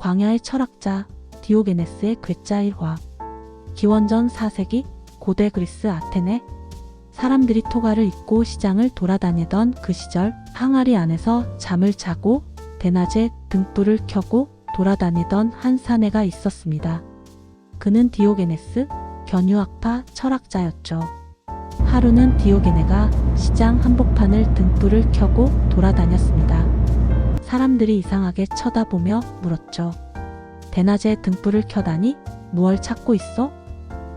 광야의 철학자 디오게네스의 괴짜 일화. 기원전 4세기 고대 그리스 아테네 사람들이 토가를 입고 시장을 돌아다니던 그 시절 항아리 안에서 잠을 자고 대낮에 등불을 켜고 돌아다니던 한 사내가 있었습니다. 그는 디오게네스 견유학파 철학자였죠. 하루는 디오게네가 시장 한복판을 등불을 켜고 돌아다녔습니다. 사람들이 이상하게 쳐다보며 물었죠. 대낮에 등불을 켜다니 무얼 찾고 있어?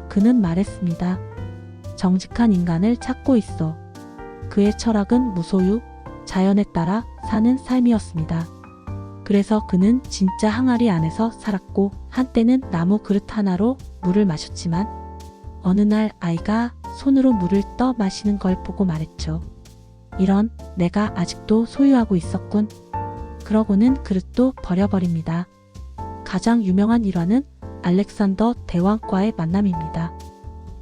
그는 말했습니다. 정직한 인간을 찾고 있어. 그의 철학은 무소유, 자연에 따라 사는 삶이었습니다. 그래서 그는 진짜 항아리 안에서 살았고 한때는 나무 그릇 하나로 물을 마셨지만 어느 날 아이가 손으로 물을 떠 마시는 걸 보고 말했죠. 이런 내가 아직도 소유하고 있었군. 그러고는 그릇도 버려버립니다. 가장 유명한 일화는 알렉산더 대왕과의 만남입니다.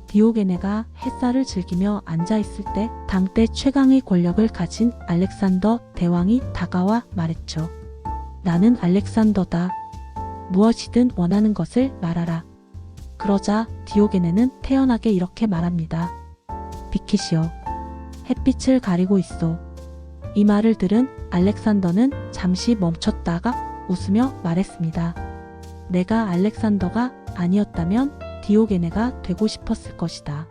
디오게네가 햇살을 즐기며 앉아 있을 때 당대 최강의 권력을 가진 알렉산더 대왕이 다가와 말했죠. 나는 알렉산더다. 무엇이든 원하는 것을 말하라. 그러자 디오게네는 태연하게 이렇게 말합니다. 비키시오. 햇빛을 가리고 있어. 이 말을 들은 알렉산더는 잠시 멈췄다가 웃으며 말했습니다. 내가 알렉산더가 아니었다면 디오게네가 되고 싶었을 것이다.